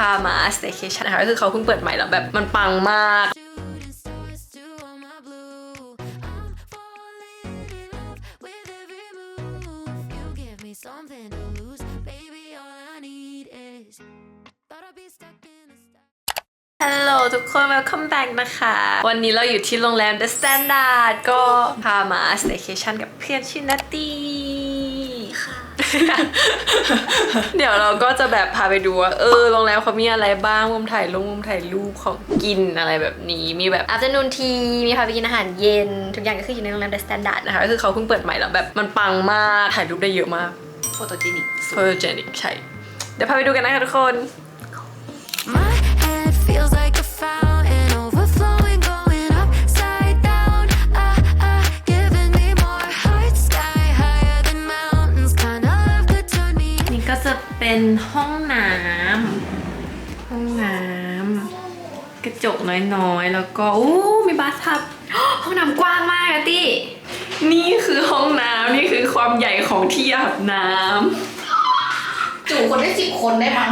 พามาสเตชันนะคะก็คือเขาเพิ่งเปิดใหม่แล้วแบบมันปังมากฮัลโหลทุกคน welcome back นะคะ วันนี้เราอยู่ที่โรงแรม The Standard ก็พามา staycation กับเพื่อนชื่อนัตตี้ เดี๋ยวเราก็จะแบบพาไปดูว่าเออโรงแรมเขามีอะไรบ้างมุมถ่ายลงมุมถ่ายรูปของกินอะไรแบบนี้ มีแบบ afternoon tea มีพาไปกินอาหารเย็น ทุกอย่างก็คืออยู่ในโรงแรม The Standard นะคะก็คือเขาเพิ่งเปิดใหม่แล้วแบบมันปังมากถ่ายรูปได้เยอะมากโฟโตเจนิก photogenic ใช่เดี๋ยวพาไปดูกันนะคะทุกคน เป็นห้องน้ำห้องน้ำกระจกน้อยๆ แล้วก็อู้มีบาร์ทับ ห้องน้ำกว้างมากอะตี้ นี่คือห้องน้ำนี่คือความใหญ่ของที่อาบน้จูคนได้สิบคนได้มั้ง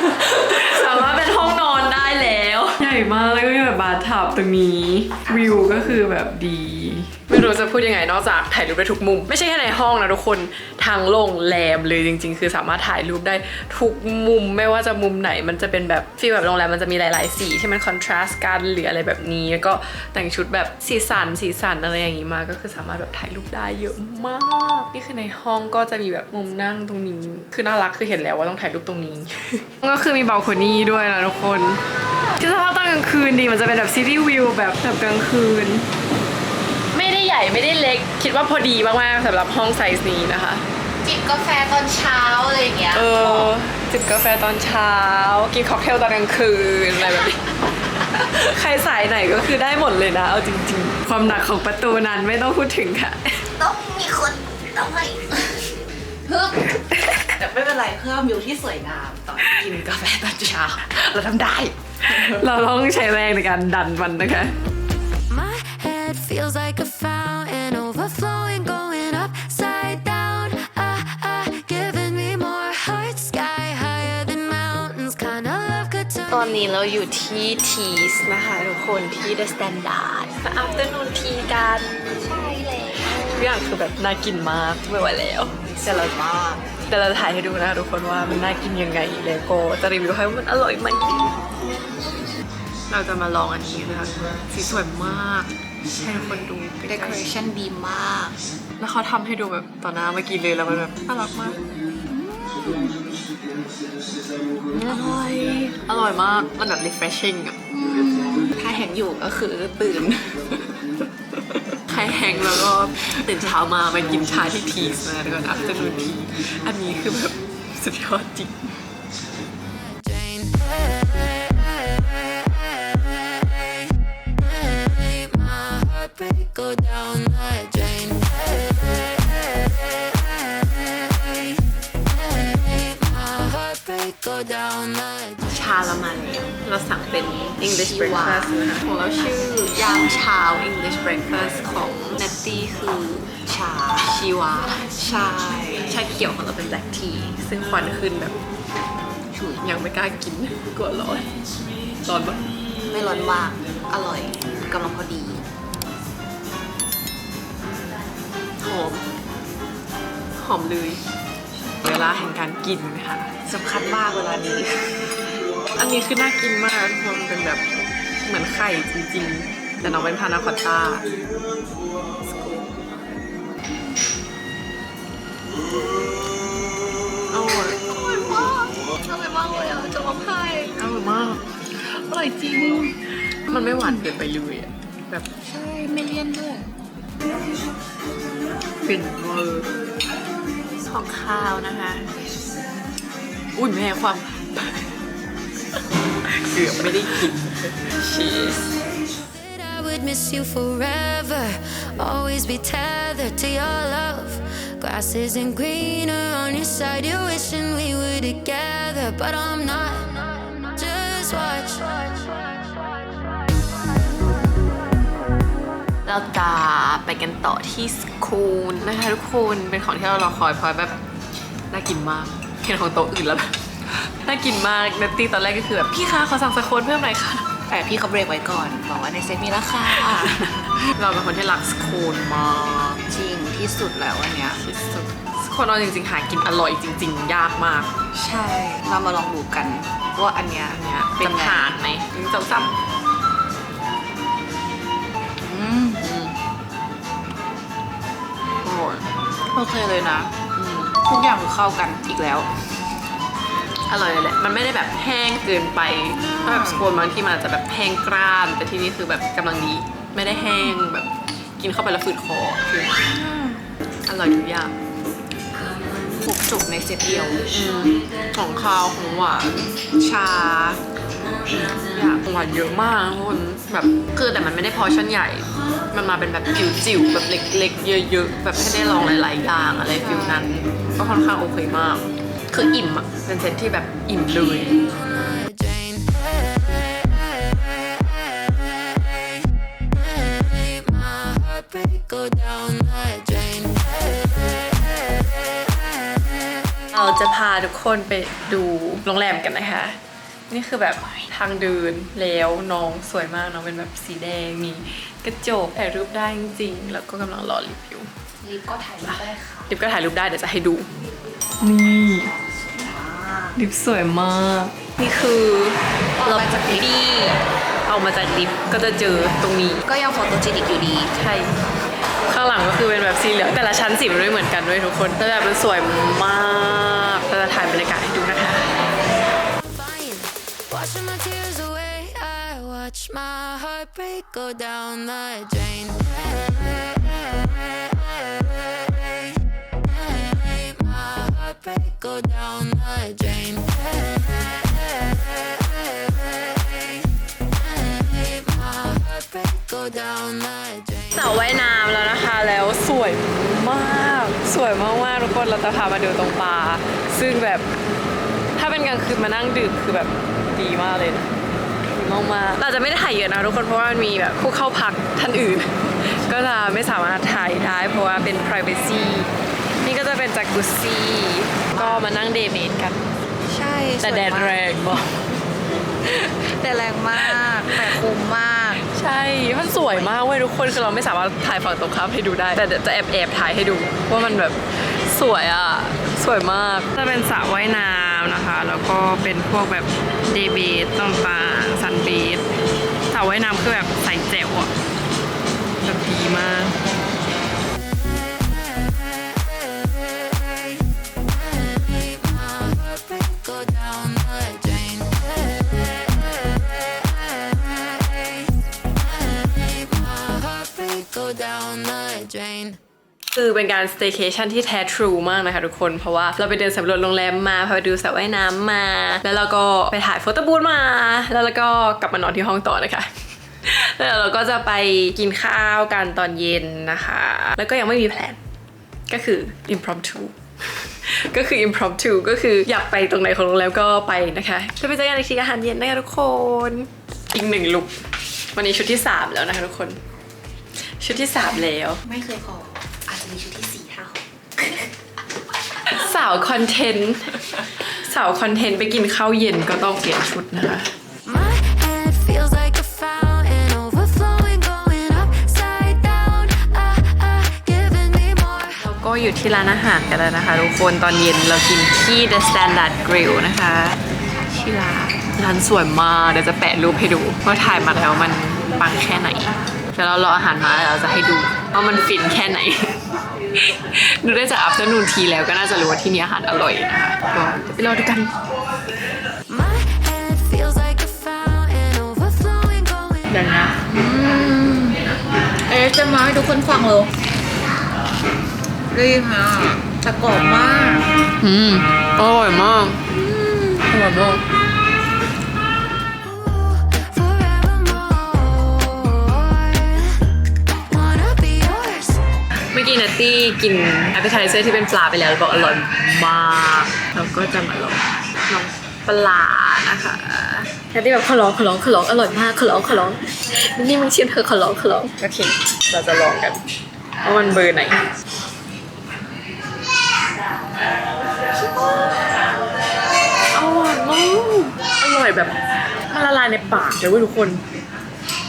ำสามารถเป็นห้องนอนได้แล้ว ใหญ่มากแล้วก็มีแบบบาร์ทับตรงนี้วิวก็คือแบบดี ไม่รู้จะพูดยังไงนอกจากถ่ายรูปได้ทุกมุม ไม่ใช่แค่ในห้องนะทุกคนทางโรงแรมเลยจริง ๆ คือสามารถถ่ายรูปได้ทุกมุม ไม่ว่าจะมุมไหนมันจะเป็นแบบฟีลแบบโรงแรมมันจะมีหลาย ๆ สีที่มันคอนทราสต์กันหรืออะไรแบบนี้แล้วก็แต่งชุดแบบสีสันสีสันอะไรอย่างนี้มาก็คือสามารถแบบถ่ายรูปได้เยอะมาก นี่คือในห้องก็จะมีแบบมุมนั่งตรงนี้ คือน่ารักคือเห็นแล้วว่าต้องถ่ายรูปตรงนี้ ก็คือมีบาลโคนี่ด้วยนะทุกคน คือสภาพตอนกลางคืนดีมันจะเป็นแบบซิตี้วิวแบบแบบกลางคืน ไม่ได้ใหญ่ไม่ได้เล็ก คิดว่าพอดีมากๆสำหรับห้องไซส์นี้นะคะ จิบกาแฟตอนเช้าอะไรอย่างเงี้ยเออจิบกาแฟตอนเช้า กินค็อกเทลตอนกลางคืนอะไรแบบนี้ ใครสายไหนก็คือได้หมดเลยนะ เอาจริง ๆ ความหนักของประตูนั้นไม่ต้องพูดถึงค่ะ ต้องมีคนต้องให้เพิ่มแต่ไม่เป็นไรเพิ่มวิวที่สวยงามตอนกินกาแฟตอนเช้าเราทำได้ เราต้องใช้แรงในการดันมันนะคะ My head feels like a fountain, overflowing, going upside down. Ah, ah, giving me more heart, sky higher than mountains. Kind of love could turn ตอนนี้เราอยู่ที่ทีสนะคะทุกคนที่ The Standard มาอัพเดนูนทีกัน ใช่เลยทุกอย่างคือแบบน่ากินมากไม่ไหวแล้วแต่เรามาก แต่เราถ่ายให้ดูนะคะทุกคนว่ามันน่ากินยังไงแล้วก็จะรีวิวให้ว่ามันอร่อยไหมเราจะมาลองอันนี้นะคะสีสวยมากให้ทุกคนดูใกเดล้คอเรชั่นดีมากๆแล้วเขาทำให้ดูแบบต่อหน้าเมื่อกี้เลยแล้วมันแบบน่ารักมากอร่อย อร่อยมาก มันแบบ refreshing อะถ้าแหงอยู่ก็คือตื่นใครแห้งแล้วก็ตื่นเช้ามาไปกินชาที่ทีสนะแล้วก็อัพเดนูนทีอันนี้คือแบบสุดยอดจริง drain. My heartbreak go down the drain. ชาเรามาแล้วเราสั่งเป็น English breakfast นะคะของเราชื่อยามเช้า English breakfast ของเนตตี้คือชาชีวาใช่ชาเขียวของเราเป็น black tea ซึ่งควันขึ้นแบบฉุยยังไม่กล้ากินกลัวร้อนร้อนปะไม่ร้อนมาก อร่อยกำลังพอดีหอมหอมเลยเว ลาแห่งการกินค่ะสำคัญมากเวลานี้ อันนี้คือน่ากินมากทุกคนเป็นแบบเหมือนไข่จริงๆ แต่น้องเป็นพานาคอตต้าอร่อยอร่อยมากอร่อยมากเลยอะจะร้องไห้อร่อยมากอร่อยจริง มันไม่หวานเกินไปเลยอะแบบใช่ไม่เลี่ยนด้วยฟินเวอร์ ของข้าวนะคะ อุ้ยแม่ความ เกือบไม่ได้กินชีส would miss you forever, always be tethered to your love. Grass isn't greener on your side, you're wishing we were together, but I'm not. เราจะไปกันต่อที่สคูลนะคะทุกคนเป็นของที่เรารอคอยเพราะแบบน่ากินมากเห็นของโต๊ะอื่นแล้วแบบน่ากินมากเนตตี้ตอนแรกก็คือแบบพี่คะขอสั่งสโคนเพิ่มหน่อยค่ะแต่พี่เขาเบรกไว้ก่อนบอกว่าในเซ็ตมีราคาเราเป็นคนที่รักสโคนมากจริงที่สุดแล้วอันเนี้ยที่สุดสโคนเอาจริงๆหากินอร่อยจริง ๆ ยากมาก ใช่เรามาลองดูกันว่าอันเนี้ยอันเนี้ยเป็จะนไงผ่านไหมหนึ่งสองสาม โอเคเลยนะอืมทุกอย่างคือเข้ากันอีกแล้ว อร่อยเลยแหละ มันไม่ได้แบบแห้งเกินไปถ้าแบบสโคนบางที่มันอาจจะแบบแห้งกร้าน แต่ที่นี่คือแบบกำลังดี ไม่ได้แห้งแบบกินเข้าไปแล้วฝืดคอคืออร่อยทุกอย่างครบจุกในเซตเดียวอืมของคาวของหวานชา อยากของหวานเยอะมากทุกคนแบบคือแต่มันไม่ได้พอชั่นใหญ่ มันมาเป็นแบบจิ๋วๆแบบเล็ก ๆ เยอะ ๆ แบบให้ได้ลองหลาย ๆ อย่างอะไรฟิลนั้น ก็ค่อนข้างโอเคมาก คืออิ่มอะเป็นเซตที่แบบอิ่มเลยเราจะพาทุกคนไปดูโรงแรมกันนะคะ นี่คือแบบทางเดินแล้วน้องสวยมากน้องเป็นแบบสีแดงมีกระจกถ่ายรูปได้จริงๆ แล้วก็กำลังรอรีวิวลิปก็ถ่ายรูปได้ค่ะลิฟก็ถ่ายรูปได้เดี๋ยวจะให้ดู นี่ลิฟสวยมาก นี่คือออกมาจากลิฟต์บี้เอามาจากลิฟต์ก็จะเจอตรงนี้ ก็ยังโฟโตเจนิกอยู่ดี ใช่ข้างหลังก็คือเป็นแบบสีเหลืองแต่ละชั้นสีมันไม่เหมือนกันด้วยทุกคนแต่แบบมันสวยมากเราจะถ่ายบรรยากาศให้ดูนะคะ Fine. Washing my tears away. I watch my heartbreak go down the drain. My heartbreak go down the drain. My heartbreak go down the drain. สระว่ายน้ำแล้วนะคะแล้วสวยมาก สวยมากๆทุกคนเราจะพามาดูตรงปลาซึ่งแบบ เป็นกลางคืนมานั่งดื่มคือแบบดีมากเลยนะดีมากๆเราจะไม่ได้ถ่ายเยอะนะทุกคนเพราะว่ามันมีแบบผู้เข้าพักท่านอื่น ก็จะไม่สามารถถ่ายได้ เพราะว่าเป็น privacy นี่ก็จะเป็นจากกุซี่ก็มานั่งเดย์เมทกัน ใช่แต่แดดแรงมากแดดแรงมากแต่คุ้มมาก ใช่มันสวยมากเว้ยทุกคนคือเราไม่สามารถถ่ายฝั่งตรงข้ามให้ดูได้ แต่เดี๋ยวจะแอบแอบถ่ายให้ดูว่ามันแบบสวยอะ สวยมากจะเป็นสระว่ายน้ำ นะคะ แล้วก็เป็นพวกแบบเดย์เบสต่างๆซันเบสสระว่ายน้ำคือแบบใส่แจ๋วอะแบบดีมาก คือเป็นการ staycation ที่แท้ทรูมากนะคะทุกคน เพราะว่าเราไปเดินสำรวจโรงแรมมาพาไปดูสระว่ายน้ำมา แล้วเราก็ไปถ่ายโฟโต้บูธมา แล้วเราก็กลับมานอนที่ห้องต่อนะคะแล้วเราก็จะไปกินข้าวกันตอนเย็นนะคะ แล้วก็ยังไม่มีแพลนก็คือ impromptu ก็คือ impromptu ก็คืออยากไปตรงไหนของโรงแรมก็ไปนะคะจะไปเจอกันอีกทีอาหารเย็นนะคะทุกคน อีกหนึ่งลุกวันนี้ชุดที่สามแล้วนะคะทุกคน ชุดที่สามแล้ว ไม่เคยพอ อาจจะมีชุดที่สี่ห้าหก สาวคอนเทนต์สาวคอนเทนต์ไปกินข้าวเย็นก็ต้องเปลี่ยนชุดนะคะ My head feels like a fountain overflowing, going upside down. Ah, ah, giving me more. เราก็อยู่ที่ร้านอาหารกันแล้วนะคะ ทุกคนตอนเย็นเรากินที่ The Standard Grill นะคะที่ร้านร้านสวยมากเดี๋ยวจะแปะรูปให้ดูว่าถ่ายมาแล้วมันปังแค่ไหนเดี๋ยวเรารออาหารมาแล้วเราจะให้ดูว่ามันฟินแค่ไหน ดูได้จากอัพเดนูนทีแล้วก็น่าจะรู้ว่าที่นี่อาหารอร่อยนะคะก็เดี๋ยวไปรอดูกัน My head feels like a fountain overflowing, going เดี๋ยวนะเอ๊ะจะมาให้ทุกคนฟังเลยรีบนะแต่กรอบมาก อืม อร่อยมากอร่อยมาก กี้นัตตี้กิน a p p e t i z e r ที่เป็นปลาไปแล้วแล้วบอกอร่อยมากเราก็จะมาลองลองปลานะคะนัตตี้แบบขอร้องขอร้องขอร้องอร่อยมากขอร้องขอร้องนี่มึงชิมเธอะขอร้องขอร้องโอเคเราจะลองกันว่ามันเบอร์ไหนอร่อยอยแบบมันละลายในปากเลยเว้ยทุกคน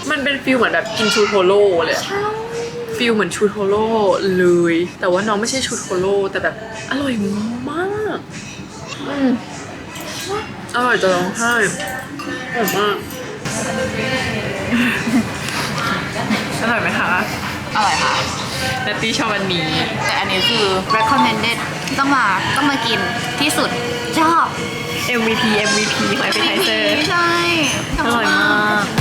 มันเป็นฟิลเหมือนแบบกินชูโทโร่เลยอะ ฟิลเหมือนชูโทโร่เลย แต่ว่าน้องไม่ใช่ชูโทโร่แต่แบบอร่อยมากอืมอร่อยจะร้องไห้อร่อยมากอร่อยไหมคะอร่อยค่ะนัตตี้ชอบอันนี้ แต่อันนี้คือ recommended ต้องมาต้องมากินที่สุดชอบ MVP MVP ของ appetizer ใช่ อร่อยมาก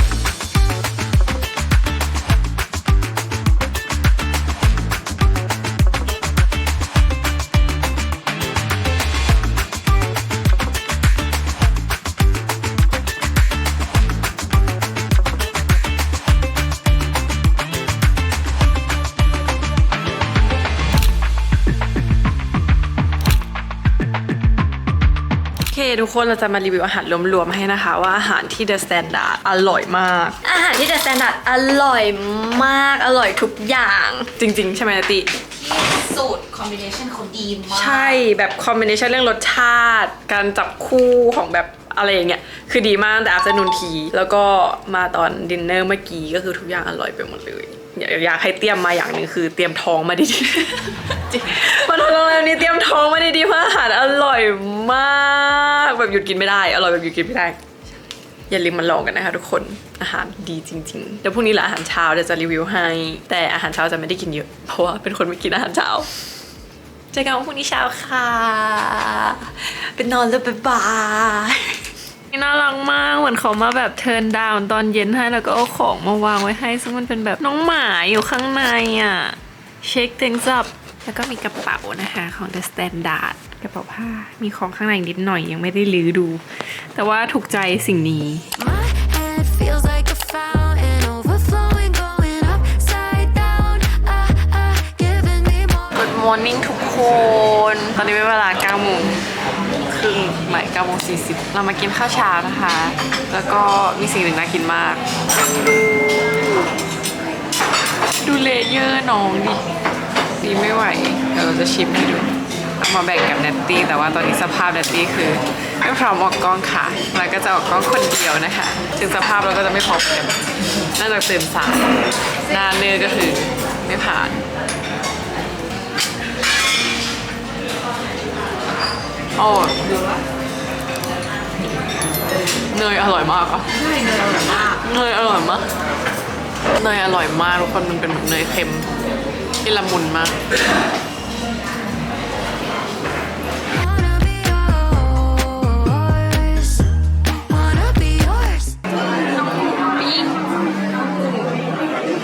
กคนเราจะมารีวิวอาหารรวมๆให้นะคะ ว่าอาหารที่ The Standard อร่อยมาก อาหารที่เดอะสแตนดาร์ดอร่อยมากอร่อยทุกอย่าง จริง ๆ ใช่ไหมนัตติสูตร combination เขาดีมากใช่แบบคอมบิเนชันเรื่องรสชาติ การจับคู่ของแบบอะไรอย่างเงี้ยคือดีมากแต่อาจจะนุนทีแล้วก็มาตอนดินเนอร์เมื่อกี้ก็คือทุกอย่างอร่อยไปหมดเลยอยากอยากให้เตรียมมาอย่างหนึ่งคือเตรียมท้องมาดีๆจริงมาทำโรงแรมนี้เตรียมท้องมาดีๆเพราะอาหารอร่อยมาก แบบหยุดกินไม่ได้ อร่อยแบบหยุดกินไม่ได้ อย่าลืมมาลองกันนะคะทุกคน อาหารดีจริงๆ เดี๋ยวพรุ่งนี้เหละอาหารเช้าเดี๋ยวจะรีวิวให้ แต่อาหารเช้าจะไม่ได้กินเยอะ เพราะว่าเป็นคนไม่กินอาหารเช้าเจอกันวันพรุ่งนี้เช้าค่ะ เป็นนอนแล้วบ๊ายบายน่ารักมาก เหมือนเขามาแบบเทิร์นดาวตอนเย็นให้แล้วก็เอาของมาวางไว้ให้ ซึ่งมันเป็นแบบน้องหมาอยู่ข้างในอะ เช็คเต็งซับ แล้วก็มีกระเป๋านะคะของ The Standard กระเป๋าผ้า มีของข้างในนิดหน่อยยังไม่ได้ลื้อดู แต่ว่าถูกใจสิ่งนี้ My head feels like a fountain overflowing, going upside down. Ah, ah, giving me more. Good morning ทุกคน ตอนนี้เป็นเวลา9โมงครึ่งใหม่9โมง40 เรามากินข้าวเช้านะคะ แล้วก็มีสิ่งหนึ่งน่ากินมาก ดูดูเลเยอร์น้องดิ ดีไม่ไหวเดี๋ยวเราจะชิมให้ดูเอามาแบ่งกับเนตตี้แต่ว่าตอนนี้สภาพเนตตี้คือไม่พร้อมออกกล้องค่ะแล้วก็จะออกกล้องคนเดียวนะคะถึงสภาพเราก็จะไม่พร้อมกันน่าจะตื่นสายหน้าเนื้อก็คือไม่ผ่านโอ้เนยอร่อยมากอะใช่เนยอร่อยมากเนยอร่อยมากเนยอร่อยมากทุกคนมันเป็นเหมือนเนยเค็ม ที่ละมุนมาก Wanna be yours. Wanna be yours.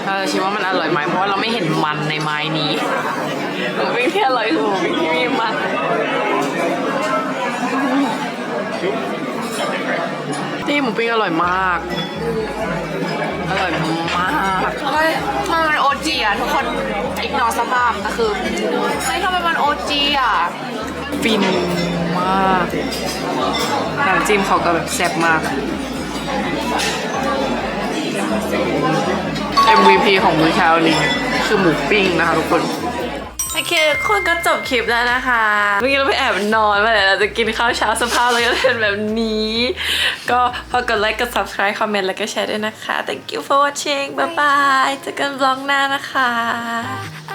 เราจะชิมว่ามันอร่อยไหมเพราะว่าเราไม่เห็นมันในไม้นี้หมูปิ้งที่อร่อยคือหมูปิ้งที่มีมัน ที่หมูปิ้งอร่อยมาก อร่อยมากเฮ้ยมันเป็นโอจีอะทุกคนอีกนอสภาพแต่คือเฮ้ยทำไมมันโอจีอะฟินมากน้ำจิ้มเขาก็แบบแซ่บมาก MVP ของมื้อเช้านี้ คือหมูปิ้งนะคะทุกคน โอเคทุกคนก็จบคลิปแล้วนะคะ เมื่อกี้เราไปแอบนอนมาแล้วเราจะกินข้าวเช้าสภาพเราก็เป็นแบบนี้ ก็ฝากกดไลค์กด subscribe คอมเมนต์แล้วก็แชร์ด้วยนะคะ thank you for watching bye bye เจอกันบล็อกหน้านะคะ